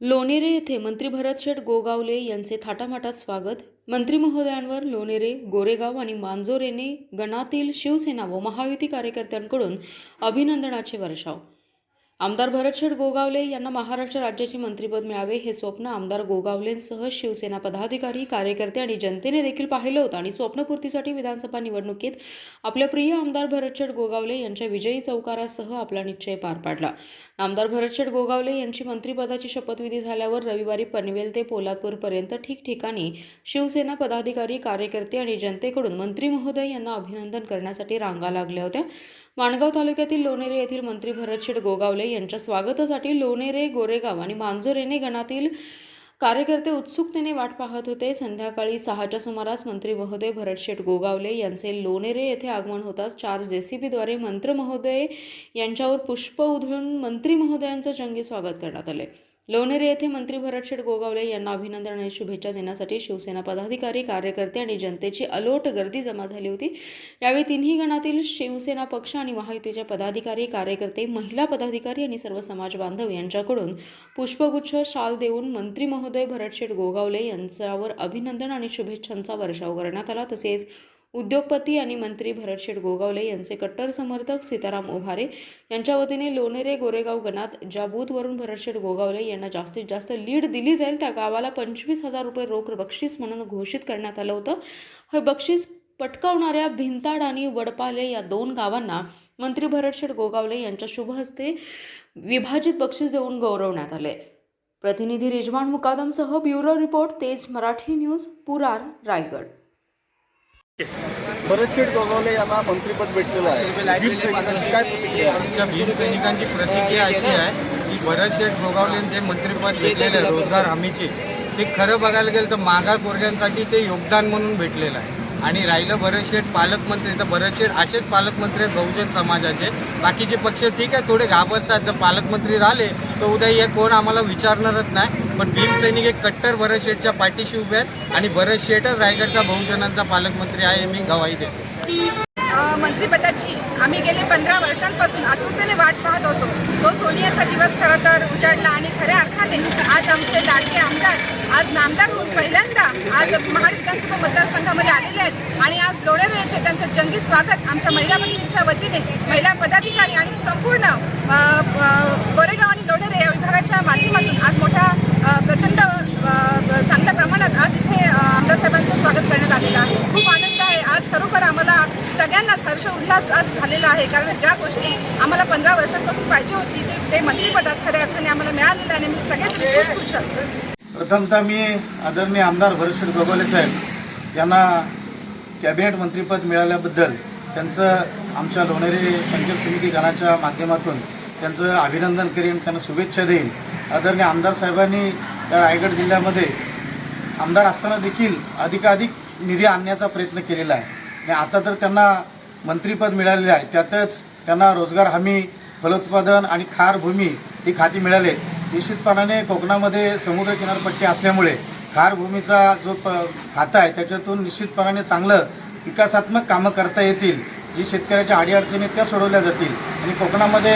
लोणेरे येथे मंत्री भरतशेठ गोगावले यांचे थाटामाटात स्वागत. मंत्री महोदयांवर लोणेरे गोरेगाव आणि मांजोरेने गणातील शिवसेना व महायुती कार्यकर्त्यांकडून अभिनंदनाचे वर्षाव. आमदार भरतशेठ गोगावले यांना महाराष्ट्र राज्याचे मंत्रिपद मिळावे हे स्वप्न आमदार गोगावलेंसह शिवसेना पदाधिकारी कार्यकर्ते आणि जनतेने देखील पाहिलं होतं आणि स्वप्नपूर्तीसाठी विधानसभा निवडणुकीत आपल्या प्रिय आमदार भरतशेठ गोगावले यांच्या विजयी चौकारासह आपला निश्चय पार पाडला. आमदार भरतशेठ गोगावले यांची मंत्रिपदाची शपथविधी झाल्यावर रविवारी पनवेल ते पोलादपूरपर्यंत ठिकठिकाणी शिवसेना पदाधिकारी कार्यकर्ते आणि जनतेकडून मंत्री महोदय यांना अभिनंदन करण्यासाठी रांगा लागल्या होत्या. माणगाव तालुक्यातील लोणेरे येथील मंत्री भरतशेठ गोगावले यांच्या स्वागतासाठी लोणेरे गोरेगाव आणि मांजोरेने गणातील कार्यकर्ते उत्सुकतेने वाट पाहत होते. संध्याकाळी सहाच्या सुमारास मंत्री महोदय भरतशेठ गोगावले यांचे लोणेरे येथे आगमन होताच चार जेसीबीद्वारे मंत्र महोदय यांच्यावर पुष्प उधळून मंत्री महोदयांचं जंगी स्वागत करण्यात आले. लोणेरे येथे मंत्री भरतशेठ गोगावले यांना अभिनंदन आणि शुभेच्छा देण्यासाठी शिवसेना पदाधिकारी कार्यकर्ते आणि जनतेची अलोट गर्दी जमा झाली होती. यावेळी तिन्ही गणातील शिवसेना पक्ष आणि महायुतीचे पदाधिकारी कार्यकर्ते महिला पदाधिकारी आणि सर्व समाज बांधव यांच्याकडून पुष्पगुच्छ शाल देऊन मंत्री महोदय भरतशेठ गोगावले यांच्यावर अभिनंदन आणि शुभेच्छांचा वर्षाव करण्यात आला. तसेच उद्योगपती आणि मंत्री भरतशेठ गोगावले यांचे कट्टर समर्थक सीताराम ओभारे यांच्या वतीने लोणेरे गोरेगाव गणात ज्या बूथवरून भरतशेठ गोगावले यांना जास्तीत जास्त लीड दिली जाईल त्या गावाला पंचवीस हजार रुपये रोख बक्षीस म्हणून घोषित करण्यात आलं होतं. हे बक्षीस पटकावणाऱ्या भिंताड आणि वडपाले या दोन गावांना मंत्री भरतशेठ गोगावले यांच्या शुभ हस्ते विभाजित बक्षीस देऊन गौरवण्यात आले. प्रतिनिधी Rizwan मुकादमसह bureau report Tez Marathi news पुरार Raigad. Bharatsheth Gogawale यांना मंत्रिपद भेटलेलं आहे. भीम सैनिकांची काय प्रतिक्रिया? आमच्या भीम सैनिकांची प्रतिक्रिया अशी आहे की भरतशेठ गोगावले जे मंत्रिपद भेटलेलं आहे रोजगार हमीचे. ते खरं बघायला गेलं तर मागास वर्गांसाठी ते योगदान म्हणून भेटलेलं आहे. आणि राहिलं भरतशेठ पालकमंत्री तर भरतशेठ असेच पालकमंत्री आहेत बहुजन समाजाचे. बाकीचे पक्ष ठीक आहे थोडे घाबरतात. जर पालकमंत्री राहिले तर उद्या हे कोण आम्हाला विचारणारच नाही. पण भीमसैनिक एक कट्टर भरतशेठच्या पाठीशी उभे आहेत. आणि भरतशेठच रायगडचा बहुजनांचा पालकमंत्री आहे हे मी गवाही देतो. मंत्रिपदाची आम्ही गेले पंधरा वर्षांपासून आतुरतेने वाट पाहत होतो. तो सोनियाचा दिवस खरं तर उजाडला आणि खऱ्या अर्थाने आज आमचे लाडके आमदार आज नामदार होऊन पहिल्यांदा आज महाड विधानसभा मतदारसंघामध्ये आलेले आहेत. आणि आज लोणेरे येथे त्यांचं जंगी स्वागत आमच्या महिला भगिनींच्या वतीने महिला पदाधिकारी आणि संपूर्ण गोरेगाव आणि लोणेरे या विभागाच्या माध्यमातून आज मोठ्या प्रचंड अ, चांगल्या प्रमाणात आज इथे अ, आमदार साहेबांचं स्वागत करण्यात आलेलं आहे खूप आनंद आहे आज खरोखर आम्हाला सगळ्यांनाच हर्ष उल्हास आज झालेला आहे. कारण ज्या गोष्टी आम्हाला पंधरा वर्षांपासून पाहिजे होती ते ते खऱ्या अर्थाने आम्हाला मिळालेलं आणि मी सगळेच खुश प्रथमतः मी आदरणीय आमदार भरतशेठ गोगोले साहेब यांना कॅबिनेट मंत्रिपद मिळाल्याबद्दल त्यांचं आमच्या लोणेरे पंचायत समिती गणाच्या माध्यमातून त्यांचं अभिनंदन करीन त्यांना शुभेच्छा देईन. आदरणीय आमदार साहेबांनी या रायगड जिल्ह्यामध्ये आमदार असताना देखील अधिकाधिक निधी आणण्याचा प्रयत्न केलेला आहे. आणि आता तर त्यांना मंत्रीपद मिळालेले आहे. त्यातच त्यांना रोजगार हमी फलोत्पादन आणि खार भूमी ही खाती मिळाले निश्चितपणाने कोकणामध्ये समुद्र किनारपट्टी असल्यामुळे खार भूमीचा जो प खाता आहे त्याच्यातून निश्चितपणाने चांगलं विकासात्मक कामं करता येतील जी शेतकऱ्याच्या अडीअडचणी त्या सोडवल्या जातील. आणि कोकणामध्ये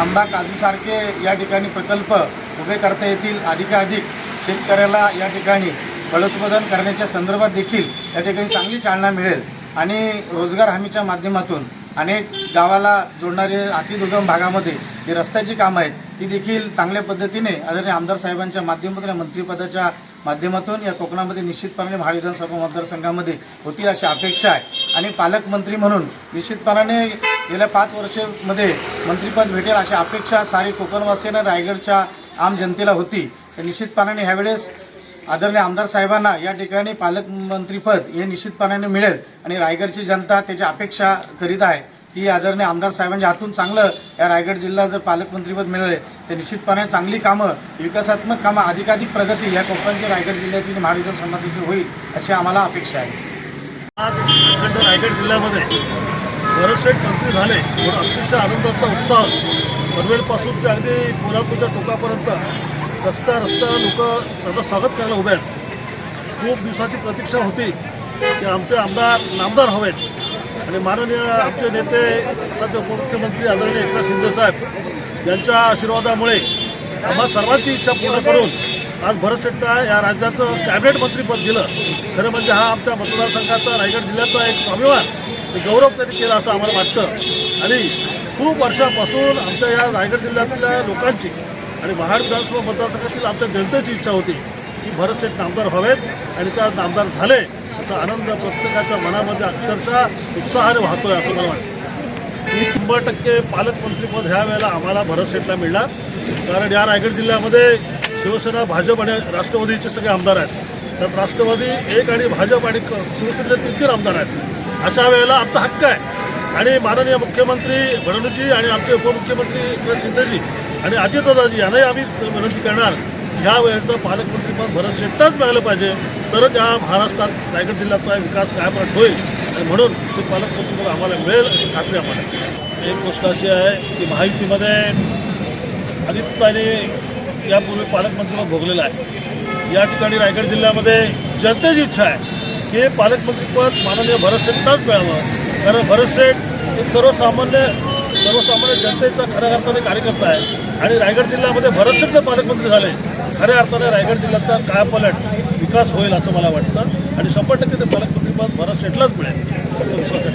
आंबा काजूसारखे या ठिकाणी प्रकल्प उभे करता येतील. अधिकाधिक शेतकऱ्याला या ठिकाणी फलोत्पादन करण्याच्या संदर्भात देखील या ठिकाणी चांगली चालना मिळेल. आणि रोजगार हमीच्या माध्यमातून अनेक गावाला जोडणारे अतिदुर्गम भागामध्ये जे रस्त्याची कामं आहेत ती देखील चांगल्या पद्धतीने आदरणीय आमदार साहेबांच्या माध्यमातून या मंत्रिपदाच्या माध्यमातून या कोकणामध्ये निश्चितपणाने महाविधानसभा मतदारसंघामध्ये होतील अशी अपेक्षा आहे. आणि पालकमंत्री म्हणून निश्चितपणाने गेल्या पाच वर्षामध्ये मंत्रिपद भेटेल अशी अपेक्षा सारी कोकणवासीनं रायगडच्या आम जनतेला होती. तर निश्चितपणाने ह्यावेळेस आदरणीय आमदार साहेबांना या ठिकाणी पालकमंत्रीपद हे निश्चितपणाने मिळेल आणि रायगडची जनता त्याची अपेक्षा करीत आहे. की आदरणीय आमदार साहेबांच्या हातून चांगलं या रायगड जिल्हा जर पालकमंत्रीपद मिळाले तर निश्चितपणे चांगली कामं विकासात्मक कामं अधिकाधिक प्रगती या कोकणच्या रायगड जिल्ह्याची आणि महाविकास समाजाची होईल अशी आम्हाला अपेक्षा आहे. आज अखंड रायगड जिल्ह्यामध्ये बरेचसे मंत्री झाले अतिशय आनंदाचा उत्साह. पनवेलपासून ते अगदी कोल्हापूरच्या टोकापर्यंत रस्त्या रस्ता लोक त्याचं स्वागत करायला उभे आहेत. खूप दिवसाची प्रतीक्षा होती की आमचे आमदार नामदार हवेत. आणि माननीय आमचे नेते आताचे उपमुख्यमंत्री आदरणीय एकनाथ शिंदेसाहेब यांच्या आशीर्वादामुळे आम्हा सर्वांची इच्छा पूर्ण करून आज भरत शेट्टा या राज्याचं कॅबिनेट मंत्रीपद दिलं. खरं म्हणजे हा आमच्या मतदारसंघाचा रायगड जिल्ह्याचा एक स्वाभिमान गौरव त्यांनी केला असं आम्हाला वाटतं. आणि खूप वर्षापासून आमच्या या रायगड जिल्ह्यातल्या लोकांची आणि महाड विधानसभा मतदारसंघातील आमच्या जनतेची इच्छा होती की भरत शेठ नामदार व्हावेत आणि त्या नामदार झाले याचा आनंद प्रत्येकाच्या मनामध्ये अक्षरशः उत्साहाने वाहतोय असं मला वाटतं. मी शंभर टक्के पालकमंत्रीपद ह्या वेळेला आम्हाला भरत शेठला मिळणार. कारण या रायगड जिल्ह्यामध्ये शिवसेना भाजप आणि राष्ट्रवादीचे सगळे आमदार आहेत. त्यात राष्ट्रवादी एक आणि भाजप आणि शिवसेनेचे तीन तीन आमदार आहेत. अशा वेळेला आमचा हक्क आहे. आणि माननीय मुख्यमंत्री फडणवीसजी आणि आमचे उपमुख्यमंत्री एकनाथ शिंदेजी आणि अजितदादाजी यांनाही आम्ही विनंती करणार ह्या वेळेचं पालकमंत्रीपद भरत शेट्टाच मिळालं पाहिजे तरच या महाराष्ट्रात रायगड जिल्ह्याचा विकास कायपरत होईल. आणि म्हणून ते पालकमंत्रीपद आम्हाला मिळेल अशी खात्री आम्हाला एक गोष्ट अशी आहे की महायुतीमध्ये आदित्यताईने यापूर्वी पालकमंत्रीपद भोगलेलं आहे. या ठिकाणी रायगड जिल्ह्यामध्ये जनतेची इच्छा आहे की पालकमंत्रीपद माननीय भरत शेट्टाच मिळावं. कारण भरत शेठ एक सर्वसामान्य सर्वसामान्य जनतेचा खऱ्या अर्थाने कार्यकर्ता आहे. आणि रायगड जिल्ह्यामध्ये भरत पालकमंत्री झाले. खऱ्या अर्थाने रायगड जिल्ह्याचा कायापालट विकास होईल असं मला वाटतं. आणि शंभर टक्के ते पालकमंत्रीपद भरत शेटलाच मिळेल. असं विश्वास